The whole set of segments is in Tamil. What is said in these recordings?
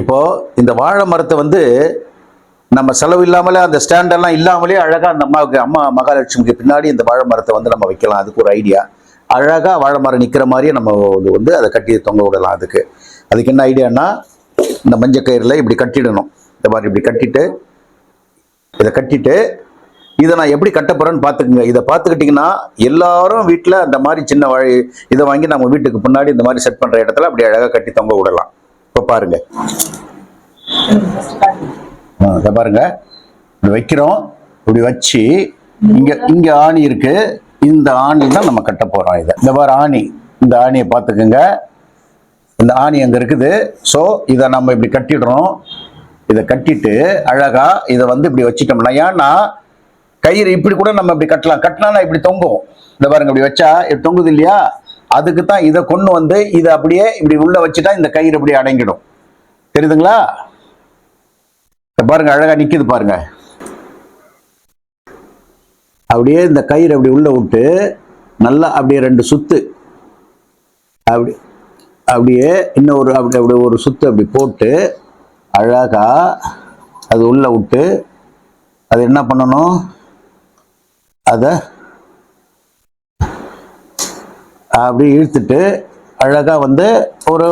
இப்போ இந்த வாழை மரத்தை வந்து நம்ம செலவு இல்லாமலே அந்த ஸ்டாண்டெல்லாம் இல்லாமலே அழகாக அந்த அம்மாவுக்கு அம்மா மகாலட்சுமிக்கு பின்னாடி இந்த வாழை மரத்தை வந்து நம்ம வைக்கலாம். அதுக்கு ஒரு ஐடியா அழகாக வாழை மரம் நிற்கிற மாதிரியே நம்ம இது வந்து அதை கட்டி தொங்க விடலாம் அதுக்கு. அதுக்கு என்ன ஐடியான்னா இந்த மஞ்சள் கயிறில் இப்படி கட்டிடணும். இந்த மாதிரி இப்படி கட்டிட்டு இதை கட்டிட்டு இதை நான் எப்படி கட்ட போகிறேன்னு பார்த்துக்குங்க. இதை பார்த்துக்கிட்டிங்கன்னா எல்லாரும் வீட்டில் அந்த மாதிரி சின்ன வாழை இதை வாங்கி நம்ம வீட்டுக்கு பின்னாடி இந்த மாதிரி செட் பண்ணுற இடத்துல அப்படி அழகாக கட்டி தொங்க விடலாம். இப்போ பாருங்க. இதை பாருங்க. இப்படி வைக்கிறோம். இப்படி வச்சு இங்க இங்க ஆணி இருக்கு. இந்த ஆணி தான் நம்ம கட்ட போறோம் இதை. இந்த பாரு ஆணி. இந்த ஆணியை பார்த்துக்குங்க. இந்த ஆணி அங்க இருக்குது. ஸோ இதை நம்ம இப்படி கட்டிடுறோம். இதை கட்டிட்டு அழகா இதை வந்து இப்படி வச்சுட்டோம்னா ஏன்னா கயிறு இப்படி கூட நம்ம இப்படி கட்டலாம். கட்டினா இப்படி தொங்கும். இந்த பாருங்க இப்படி வச்சா இது தொங்குது இல்லையா? அதுக்கு தான் இதை கொண்டு வந்து இதை அப்படியே இப்படி உள்ள வச்சுட்டா இந்த கயிறு இப்படி அடங்கிடும். தெரியுதுங்களா? பாருங்க அழகா நிக்குது பாருங்க. அப்படியே இந்த கயிறு அப்படி உள்ள விட்டு நல்லா அப்படியே ரெண்டு சுத்து. அப்படி அப்படியே இன்னும் ஒரு அப்படி அப்படி ஒரு சுத்து அப்படி போட்டு அழகா அது உள்ள விட்டு அது என்ன பண்ணணும்? அதை அப்படி இழுத்துட்டு அழகா வந்து ஒரு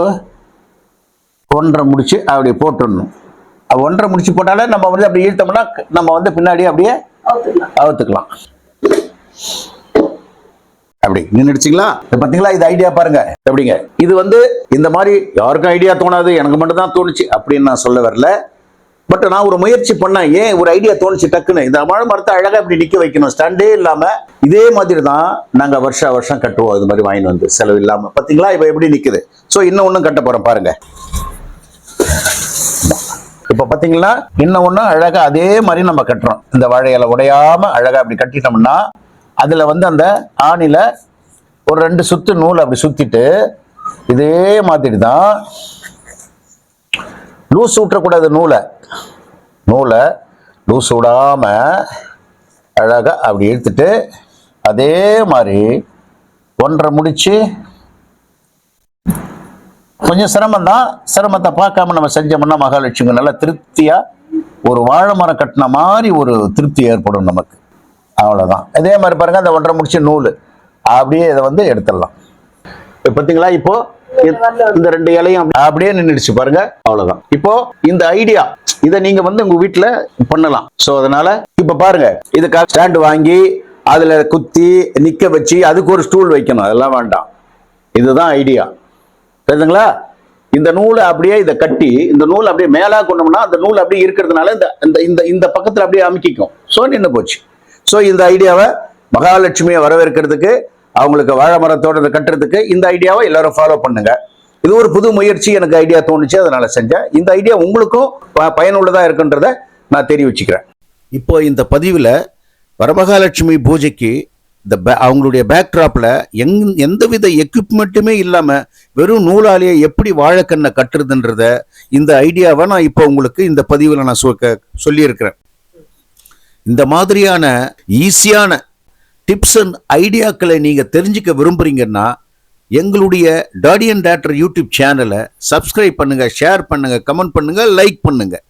ஒன்றரை முடிச்சு அப்படி போட்டுடணும். ஒன்றரை முடிச்சு போட்டாலே நம்ம வந்து அப்படி இழுத்தோம்னா நம்ம வந்து பின்னாடி அப்படியே அவுத்துக்கலாம். அப்படி. நின்றுடுச்சிங்களா இது பாத்தீங்களா? இது ஐடியா பாருங்க. எப்படிங்க? இது வந்து இந்த மாதிரி யாருக்கும் ஐடியா தோணாது. எனக்கு மட்டும் தான் தோணுச்சு அப்படின்னு நான் சொல்ல வரல. பட் நான் ஒரு முயற்சி பண்ணேன். ஏன் ஒரு ஐடியா தோணுச்சு டக்குன்னு? இந்த வாழை மரத்தை அழகா இப்படி நிக்க வைக்கணும். ஸ்டாண்டே இல்லாம இதே மாதிரி தான் நாங்க வருஷா வருஷம் கட்டுவோம். இது மாதிரி வாங்கிட்டு வந்து செலவு இல்லாம. பாத்தீங்களா? இப்ப எப்படி நிக்குது? சோ இன்னும் ஒண்ணும் கட்ட போறோம். பாருங்க. இப்ப பாத்தீங்களா? இன்னும் ஒன்றும் அழகா அதே மாதிரி நம்ம கட்டுறோம். இந்த வாழையில உடையாம அழகா அப்படி கட்டிட்டோம்னா அதுல வந்து அந்த ஆணில ஒரு ரெண்டு சுத்து நூல் அப்படி சுத்திட்டு இதே மாதிரி தான் லூஸ் ஊற்றக்கூடாது நூலை. நூலை லூஸ் விடாமல் அழகாக அப்படி இழுத்துட்டு அதே மாதிரி ஒன்றரை முடித்து கொஞ்சம் சிரமம் தான் சிரமத்தை பார்க்காம நம்ம செஞ்சோம்னா மகாலட்சுமி நல்லா திருப்தியாக ஒரு வாழை மரம் கட்டின மாதிரி ஒரு திருப்தி ஏற்படும் நமக்கு. அவ்வளோதான் இதே மாதிரி பாருங்கள் அந்த ஒன்றரை முடிச்ச நூல். அப்படியே இதை வந்து எடுத்துடலாம். இப்போ பாத்தீங்களா இப்போது இந்த- ரெண்டு இலையும் அப்படியே நின்றுடுச்சு பாருங்க. அவ்வளவுதான். இப்போ இந்த ஐடியா இதை நீங்க வந்து உங்க வீட்டுல பண்ணலாம். சோ அதனால இப்ப பாருங்க. இதுக்காக ஸ்டாண்ட் வாங்கி அதுல குத்தி நிக்க வச்சு அதுக்கு ஒரு ஸ்டூல் வைக்கணும். அதெல்லாம் வேண்டாம். இதுதான் ஐடியா தெரியுதுங்களா இந்த நூலை அப்படியே இதை கட்டி இந்த நூல் அப்படியே மேலா கொண்டோம்னா அந்த நூல் அப்படியே இருக்கிறதுனால இந்த இந்த இந்த இந்த பக்கத்துல அப்படியே அமுக்கிக்கும். ஸோ நின்று போச்சு. ஸோ இந்த ஐடியாவை மகாலட்சுமியை வரவேற்கிறதுக்கு அவங்களுக்கு வாழை மரத்தோட கட்டுறதுக்கு இந்த ஐடியாவை எல்லாரும் ஃபாலோ பண்ணுங்க. இது ஒரு புது முயற்சி எனக்கு ஐடியா தோணுச்சு அதனால செஞ்சேன். இந்த ஐடியா உங்களுக்கும் ப- பயனுள்ளதா இருக்குன்றத நான் தெரிவிச்சுக்கிறேன். இப்போ இந்த பதிவில் வரமகாலட்சுமி பூஜைக்கு இந்த பே- அவங்களுடைய பேக்ட்ராப்பில் எங் எந்தவித எக்யூப்மெண்ட்டுமே இல்லாமல் வெறும் நூலாலேயே எப்படி வாழைக்கண்ணை கட்டுறதுன்றத இந்த ஐடியாவை நான் இப்போ உங்களுக்கு இந்த பதிவில் நான் சொ- சொல்லியிருக்கிறேன். இந்த மாதிரியான ஈஸியான டிப்ஸ் அண்ட் ஐடியாக்களை நீங்கள் தெரிஞ்சுக்க விரும்புறீங்கன்னா எங்களுடைய டாடி அண்ட் டேட்டர் யூடியூப் சேனலை சப்ஸ்கிரைப் பண்ணுங்கள் ஷேர் பண்ணுங்கள் கமெண்ட் பண்ணுங்கள் லைக் பண்ணுங்கள்